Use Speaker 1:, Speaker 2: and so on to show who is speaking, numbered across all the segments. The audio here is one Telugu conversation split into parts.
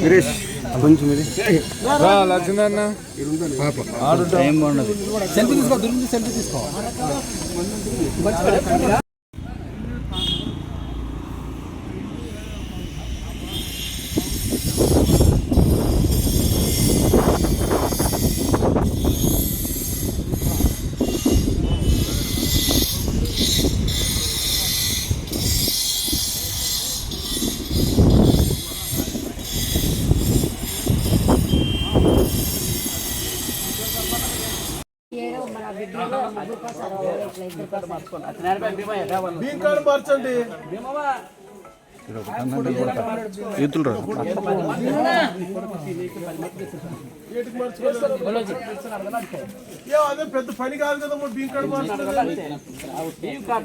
Speaker 1: గిరీష్ కొంచెం ఇది రా లక్ష్మణ టైం ఉండదు
Speaker 2: సెల్ఫీ తీసుకో దూరం నుంచి సెల్ఫీ తీసుకో.
Speaker 3: బీన్ కార్డు మార్చండి.
Speaker 1: ఈతులు రా
Speaker 3: అదే పెద్ద పని కాదు కదా భీమ్ కార్డు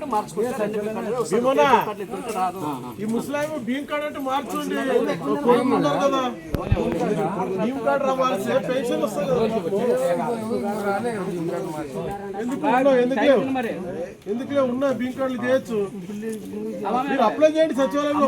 Speaker 3: మార్చుకోలేదు ఈ ముస్లాం భీమ్ కార్డు అంటే మార్చుండి కొడుకులు కదా భీమ్ కార్డు రావాల్సి పెన్షన్ వస్తుంది కదా ఎందుకు ఎందుకు ఎందుకు ఉన్నా భీమ్ కార్డులు చేయొచ్చు మీరు అప్లై చేయండి సచివాలయంలో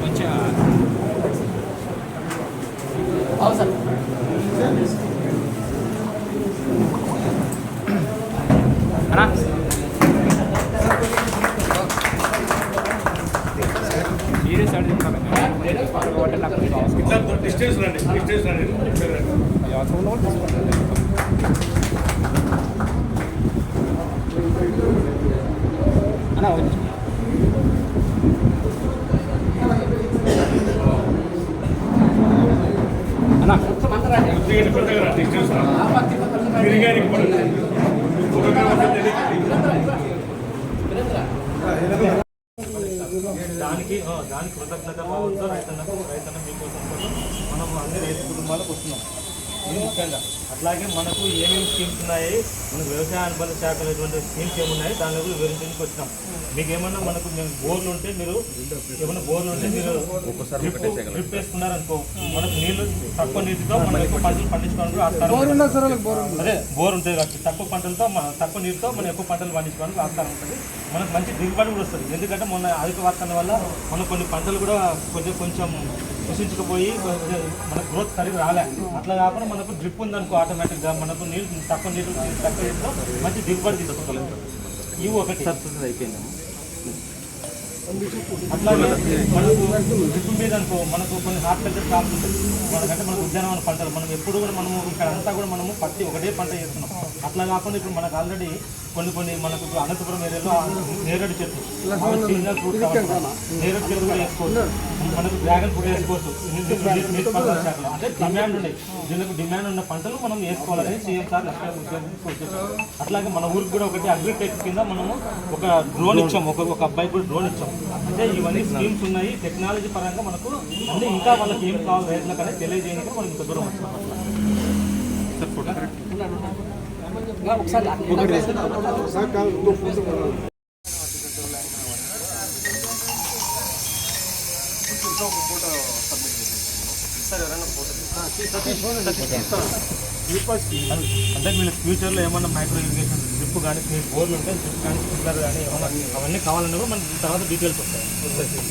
Speaker 3: కొంచెం అవును సార్ అన్నా. ఇంకా నీకు అయితే ఆయన ఆర్డర్ మీద ఫీడ్ చేసుకోవాలి ఫీడ్ చేసుకోవాలి వాళ్ళు లక్ష్మీ లేరా
Speaker 4: దానికి దానికి కృతజ్ఞత భావంతో రైతన్నకు రైతన్న మీకోసం కోసం మనం అన్ని రైతు కుటుంబాలకు వస్తున్నాం. ఇది ముఖ్యంగా అట్లాగే మనకు ఏమేమి స్కీమ్స్ ఉన్నాయి మనకు వ్యవసాయ అనుబంధ శాఖలు ఎటువంటి స్కీమ్స్ ఏమున్నాయి దాని గురించి వివరించడానికి వచ్చినాం. మీకు ఏమన్నా మనకు మేము బోర్లు ఉంటే మీరు ఏమైనా బోర్లు ఉంటే మీరు డ్రిప్ వేసుకున్నారనుకో మనకు నీళ్ళు తక్కువ నీటితో మనం ఎక్కువ పంటలు పండించుకోవడానికి. అదే బోర్ ఉంటుంది కాబట్టి తక్కువ పంటలతో మన- తక్కువ నీటితో మనం ఎక్కువ పంటలు పండించుకోవడానికి ఆస్కారం ఉంటుంది. మనకు మంచి దిగుబడి కూడా వస్తుంది. ఎందుకంటే మొన్న అధిక వర్షాల వల్ల మనం కొన్ని పంటలు కూడా కొంచెం కొంచెం కృషించుకుపోయి మన గ్రోత్ సరిగ్గా రాలే. అట్లా కాకుండా మనకు డ్రిప్ ఉందనుకో ఆటోమేటిక్గా మనకు నీళ్ళు తక్కువ నీళ్ళు తక్కువ నీటితో మంచి దిగుబడి తీసుకోగలం ఇవి ఒకటి. అయిపోయింది? అట్లాగే మనకు డ్రిప్ మీద అనుకో మనకు కొన్ని హార్టికల్చర్ క్రాప్స్ ఉంటాయి. మనకంటే మనకు ఉద్యానవన పంటలు. మనం ఎప్పుడు కూడా మనము ఇక్కడ అంతా కూడా మనము పత్తి ఒకటే పంట చేస్తున్నాం. అట్లా కాకుండా ఇప్పుడు మనకు ఆల్రెడీ కొన్ని కొన్ని మనకు ఇప్పుడు అనంతపురం ఏరియాలో నేరేడు చెట్టు. సీజనల్ ఫ్రూట్ నేరేడు చెట్టు కూడా వేసుకోవచ్చు. మనకు డ్రాగన్ ఫ్రూట్ వేసుకోవచ్చు. అంటే డిమాండ్ ఉన్నాయి దీనికి డిమాండ్ ఉన్న పంటలు మనం వేసుకోవాలని సీఎం సార్ అట్లాగే మన ఊరికి కూడా ఒకటి అగ్రిటెక్ కింద మనము ఒక డ్రోన్ ఇచ్చాం. ఒక ఒక అబ్బాయి కూడా డ్రోన్ ఇచ్చాం. అంటే ఇవన్నీ స్కీమ్స్ ఉన్నాయి. టెక్నాలజీ పరంగా మనకు అంటే ఇంకా వాళ్ళకి ఏం కావాలి రైతులకు అనేది తెలియజేయడానికి మనం ఇంత దూరం వస్తున్నాం అంటే మీరు ఫ్యూచర్లో ఏమన్నా మైక్రో ఇరిగేషన్ డ్రిప్ కానీ మీ బోర్లు ఉంటే డ్రిప్ కానీ స్ప్రింక్లర్ కానీ ఏమన్నా అవన్నీ కావాలన్నా కూడా మన తర్వాత డీటెయిల్స్ వస్తాయి.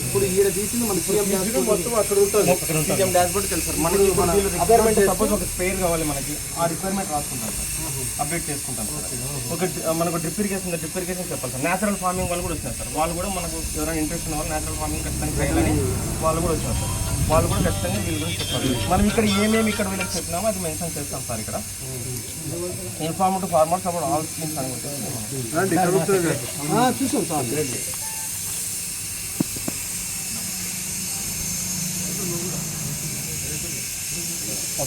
Speaker 2: ఇప్పుడు ఈడ తీసింది మన సీఎం
Speaker 3: మొత్తం అక్కడ ఉంటుంది.
Speaker 2: సీఎం డాష్ బోర్డ్ తెలుసు సార్ మనకి రిక్వైర్మెంట్ సపోజ్ ఒక స్పేర్ కావాలి మనకి. ఆ రిక్వైర్మెంట్ రాసుకుంటాం సార్
Speaker 5: అప్డేట్ చేసుకుంటాం సార్. ఒక మనకు డ్రిప్ ఇరిగేషన్ డ్రిప్ ఇరిగేషన్ చెప్పాలి సార్. నేచురల్ ఫార్మింగ్ వాళ్ళు కూడా వచ్చినారు సార్. వాళ్ళు కూడా మనకు ఎవరైనా ఇంట్రెస్ట్ ఉన్న వాళ్ళు నేచురల్ ఫార్మింగ్ ఖచ్చితంగా చేయాలని వాళ్ళు కూడా వచ్చినారు సార్. వాళ్ళు కూడా ఖచ్చితంగా వీళ్ళ గురించి చెప్పాలి. మనం ఇక్కడ ఏమేమి ఇక్కడ వీళ్ళకి చెప్పినామో అది మెన్షన్ చేస్తాం సార్ ఇక్కడ. Inform to farmers about all schemes అని
Speaker 2: చూసాం సార్.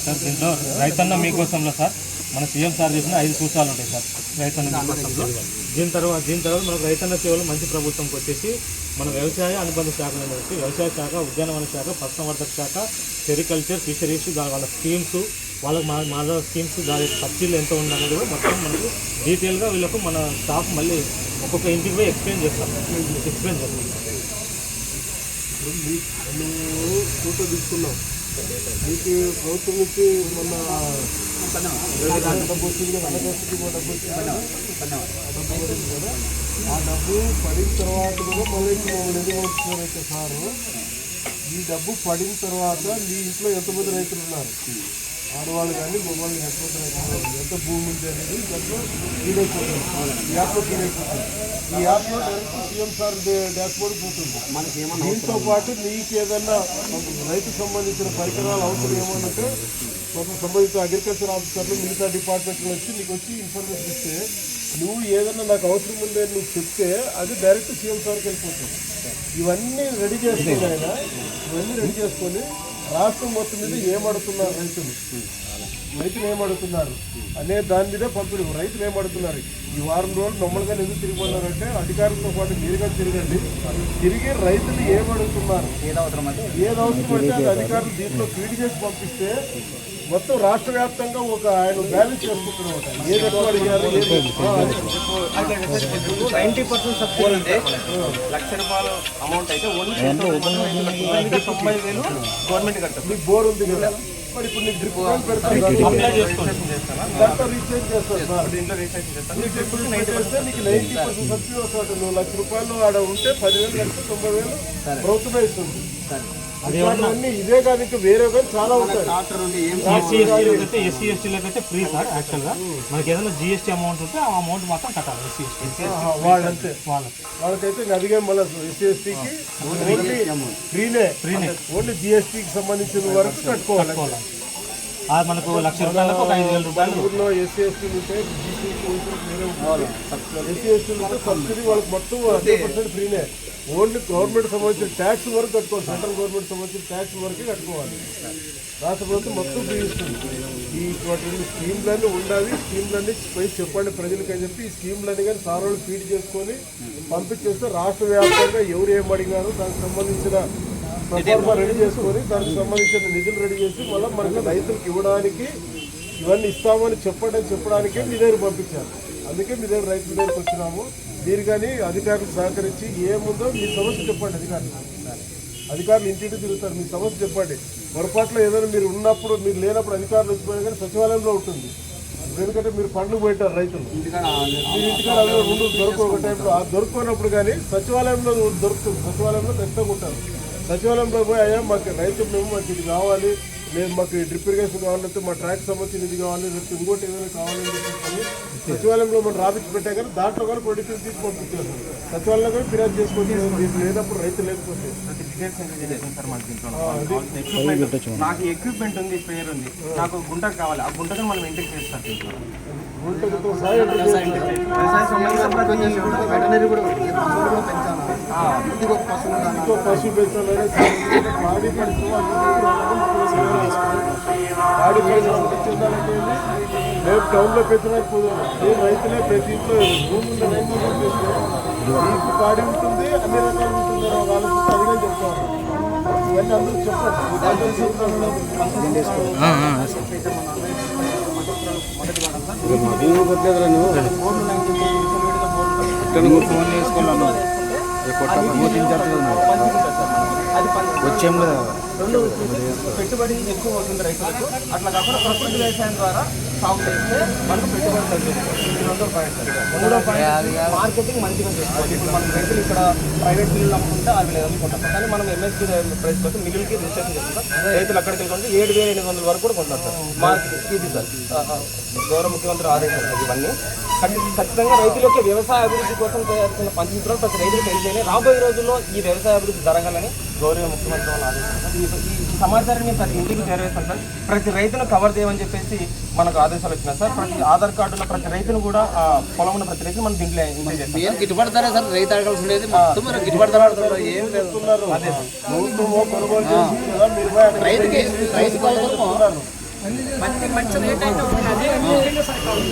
Speaker 4: సార్ దీంట్లో రైతన్న మీకోసంలో సార్. మన సీఎం సార్ చేసిన ఐదు సూత్రాలు ఉంటాయి సార్. రైతన్న దీని తర్వాత దీని తర్వాత మనకు రైతన్న సేవలు మంచి ప్రభుత్వంకి వచ్చేసి మన వ్యవసాయ అనుబంధ శాఖలు వచ్చి వ్యవసాయ శాఖ ఉద్యానవన శాఖ పశుసంవర్ధక శాఖ సెరికల్చర్ ఫిషరీస్ దాని వాళ్ళ స్కీమ్స్ వాళ్ళకి మా మా స్కీమ్స్ దాని ఖర్చులు ఎంత ఉందనేది కూడా మొత్తం మనకు డీటెయిల్గా వీళ్ళకు మన స్టాఫ్ మళ్ళీ ఒక్కొక్క ఇంటికి పోయి ఎక్స్ప్లెయిన్ చేస్తాం. ఎక్స్ప్లెయిన్ చేస్తాం.
Speaker 3: ఫోటో తీసుకున్నావు నీకు ప్రభుత్వం నుంచి మొన్న డబ్బు వచ్చింది కదా అనకాస్తికి కూడా డబ్బు వచ్చింది కదా? ఆ డబ్బు ఆ డబ్బు పడిన తర్వాత కూడా మళ్ళీ మమ్మల్ని ఎందుకు సారు ఈ డబ్బు పడిన తర్వాత మీ ఇంట్లో ఎంతమంది రైతులు ఉన్నారు ఆడవాళ్ళు కానీ మమ్మల్ని ఎంతమంది రైతులు ఎంత భూమి ఉంది అనేది దాంట్లో ఫీడైపోతుంది ఈ యాప్లో ఫీడైపోతుంది ఈ యాప్లో direct CM sir dash board పోతుంది దీంతో పాటు నీకు ఏదన్నా రైతు సంబంధించిన పరికరాలు అవసరం ఏమన్నంటే సంబంధిత అగ్రికల్చర్ ఆఫీసర్లు మిగతా డిపార్ట్మెంట్లు వచ్చి నీకు వచ్చి ఇన్ఫర్మేషన్ ఇస్తే నువ్వు ఏదన్నా నాకు అవసరం ఉందే నువ్వు చెప్తే అది డైరెక్ట్ సీఎం సార్కి వెళ్ళిపోతుంది. ఇవన్నీ రెడీ చేసుకుని ఆయన ఇవన్నీ రెడీ చేసుకొని రాష్ట్రం మొత్తం మీద ఏమడుతున్నారు రైతులు? రైతులు ఏమడుతున్నారు? అనే దాని మీదే పంపిణీ. రైతులు ఏమడుతున్నారు? ఈ వారం రోజులు మమ్మల్ని ఎందుకు తిరిగిపోయినారంటే అధికారులతో పాటు మీరుగా తిరగండి. తిరిగి రైతులు ఏమడుతున్నారు? ఏది అవసరం అంటే? అది అధికారులు దీంట్లో ఫీడ్ చేసి పంపిస్తే మొత్తం రాష్ట్ర వ్యాప్తంగా ఒక ఆయన బ్యాలెన్స్ చేసుకుంటున్నాం ఏది ఎక్కువ అడిగారు ఏది
Speaker 5: నైంటీ పర్సెంట్ సబ్సిడీ అంటే లక్ష రూపాయల అమౌంట్ అయితే ఓన్లీ తొంభై వేలు గవర్నమెంట్ కట్టారు
Speaker 3: నీకు బోర్ ఉంది కదా మరి ఇప్పుడు నీకు డ్రిప్ దాంట్లో రీఛార్జ్
Speaker 5: చేస్తాను
Speaker 3: నీకు ఇప్పుడు నైన్టీ పర్సెంట్ నీకు నైన్టీ పర్సెంట్ సబ్సిడీ వస్తుంది. నువ్వు లక్ష రూపాయలు ఆడ ఉంటే పదివేలు కలిపి తొంభై వేలు ప్రభుత్వమే ఇస్తుంది. అట్లాంటివన్నీ ఇదే ఇంకా వేరే కానీ చాలా ఉంటాయి.
Speaker 4: ఎస్సీ ఎస్టీలకు అయితే ఎస్సీ ఎస్టీలకు అయితే ఫ్రీ సార్ యాక్చువల్గా మనకి ఏదైనా జిఎస్టీ అమౌంట్ ఉంటే ఆ అమౌంట్ మాత్రం కట్టాలి ఎస్సీ ఎస్టీ
Speaker 3: ఆహా, వాళ్ళంతే.
Speaker 4: వాళ్ళకి
Speaker 3: వాళ్ళకైతే అదిగే మళ్ళీ ఎస్సీ ఎస్టీకి ఓన్లీ ఫ్రీనే ఫ్రీనే ఓన్లీ జిఎస్టీకి సంబంధించిన వరకు కట్టుకోవాలి.
Speaker 4: మనకు లక్ష రూపాయలకు ఒక ఐదు వేల రూపాయలు
Speaker 3: ఎస్సీ ఎస్టీలు ఉంటే బీసీ వేరే ఉంటుంది. ఎస్సీ ఎస్టీలు ఉంటే సబ్సిడీ వాళ్ళకి మొత్తం హండ్రెడ్ పర్సెంట్ ఫ్రీనే. ఓన్లీ గవర్నమెంట్ సంబంధించిన ట్యాక్స్ వరకు కట్టుకోవాలి. సెంట్రల్ గవర్నమెంట్ సంబంధించిన ట్యాక్స్ వరకే కట్టుకోవాలి. రాష్ట్ర ప్రభుత్వం మొత్తం ఫ్రీ ఇస్తుంది. ఈ వాటి స్కీమ్లన్నీ ఉండాలి. స్కీమ్లన్నీ పోయి చెప్పండి ప్రజలకి అని చెప్పి ఈ స్కీమ్లన్నీ కానీ సార్ వాళ్ళు ఫీడ్ చేసుకొని పంపించేస్తే రాష్ట్ర వ్యాప్తంగా ఎవరు ఏం అడిగారో దానికి సంబంధించిన ప్రపోజల్ రెడీ చేసుకొని దానికి సంబంధించిన నిధులు రెడీ చేసి మళ్ళీ మనకి రైతులకు ఇవ్వడానికి ఇవన్నీ ఇస్తామని చెప్పండి అని చెప్పడానికే మీ దగ్గర పంపించారు. అందుకే మీ దగ్గర రైతుల దగ్గరకు వచ్చినాము. మీరు కానీ అధికారులు సహకరించి ఏముందో మీ సమస్య చెప్పండి అధికారులు. అధికారులు ఇంటింటి తిరుగుతారు. మీ సమస్య చెప్పండి. పొరపాట్లో ఏదైనా మీరు ఉన్నప్పుడు మీరు లేనప్పుడు అధికారులు వచ్చిపోయినా కానీ సచివాలయంలో ఉంటుంది. ఎందుకంటే మీరు పండ్లు పోయింటారు రైతులు. మీరు ఇంటికాడ రెండు దొరకవు ఒక టైంలో. ఆ దొరుకున్నప్పుడు కానీ సచివాలయంలో దొరుకుతుంది. సచివాలయంలో ఖచ్చితంగా ఉంటారు. సచివాలయంలో పోయి అయ్యా మాకు రైతు మేము మాకు ఇది కావాలి. లేదు మాకు డ్రిప్ ఇరిగేషన్ కావాలంటే మా ట్రాక్ సంబంధించిన ఇది కావాలి లేకపోతే ఇంకోటి ఏదైనా కావాలని చెప్పేసి సచివాలయంలో మనం రాపించి పెట్టా కానీ దాంట్లో కానీ ప్రొడక్షన్ తీసి పంపించారు. సచివాలయంలో కానీ ఫిర్యాదు చేసుకోవచ్చు మీకు లేనప్పుడు రైతు లేకపోతే.
Speaker 5: నాకు ఎక్విప్మెంట్ ఉంది స్పేర్ ఉంది. నాకు గుంట కావాలి. ఆ గుంటను మనం ఇంటికి చేస్తారు
Speaker 2: వెటనరీ కూడా
Speaker 3: ఇంకో పశువు పెంచాలని పాడి పరిశ్రమ పాడి పెంచాలంటే రేపు టౌన్లో పెంచినా కుదరదు రైతులే ప్రతి ఇంట్లో భూమి ఉన్న రైతులు మీకు పాడి ఉంటుంది అన్ని రకాలు ఉంటుంది అని అదిగా చెప్తారు ఇవన్నీ అందరూ చెప్పండి అందరూ చెప్తారు
Speaker 1: ఫోన్ చేసుకున్నాను కొట్ట వచ్చేం కదా
Speaker 5: రెండు పెట్టుబడి ఎక్కువ అవుతుంది రైతులకు. అట్లా కాకుండా ప్రకృతి వ్యవసాయం ద్వారా సాగు చేస్తే మనకు పెట్టుబడి తగ్గుతుంది. రెండో పాయింట్ మూడో పాయింట్ మార్కెటింగ్ మంచిగా చేసుకోవాలి ఇప్పుడు రైతులు ఇక్కడ ప్రైవేట్ మిల్లులు అమ్ముకుంటే అవి లేదు అమ్ముకుంటాం కానీ మనం ఎంఎస్పీ ప్రైస్ కోసం మిల్లులకి రిజిస్ట్రేషన్ చేసుకుంటాం రైతులు అక్కడికి వెళ్ళి ఏడు వేల ఎనిమిది వందల వరకు కూడా కొంటారు సార్. మార్కెట్ ఇది సార్. గౌరవ ముఖ్యమంత్రి ఆదేశాలు ఇవన్నీ. ఖచ్చితంగా రైతుల యొక్క వ్యవసాయ అభివృద్ధి కోసం చేయాల్సిన పంచసూత్రాలు ప్రతి రైతులకు తెలిసేనే రాబోయే రోజుల్లో ఈ వ్యవసాయ అభివృద్ధి జరగాలని గౌరవ ముఖ్యమంత్రి వాళ్ళు ఆదేశించారు సార్. ఈ- సమాచారం మేము ప్రతి ఇంటికి చేరవేస్తాం సార్. ప్రతి రైతును కవర్ చేయమని చెప్పేసి మనకు ఆదేశాలు వచ్చినాయి సార్. ప్రతి ఆధార్ కార్డులో ప్రతి రైతును కూడా ఆ, పొలం ఉన్న ప్రతి రైతు మనం దీంట్లో చేస్తాం
Speaker 2: గిట్టుబాటు ధర సార్? రైతు అడగాల్సి ఉండేది. మొత్తం మరి గిట్టుబాటు ధర అడుగుతున్నారు ఏం రైతుకి అవసరమో
Speaker 6: మంచి మంచి రేట్ అయితే ఉంది అదే ముఖ్యంగా సరికాదు.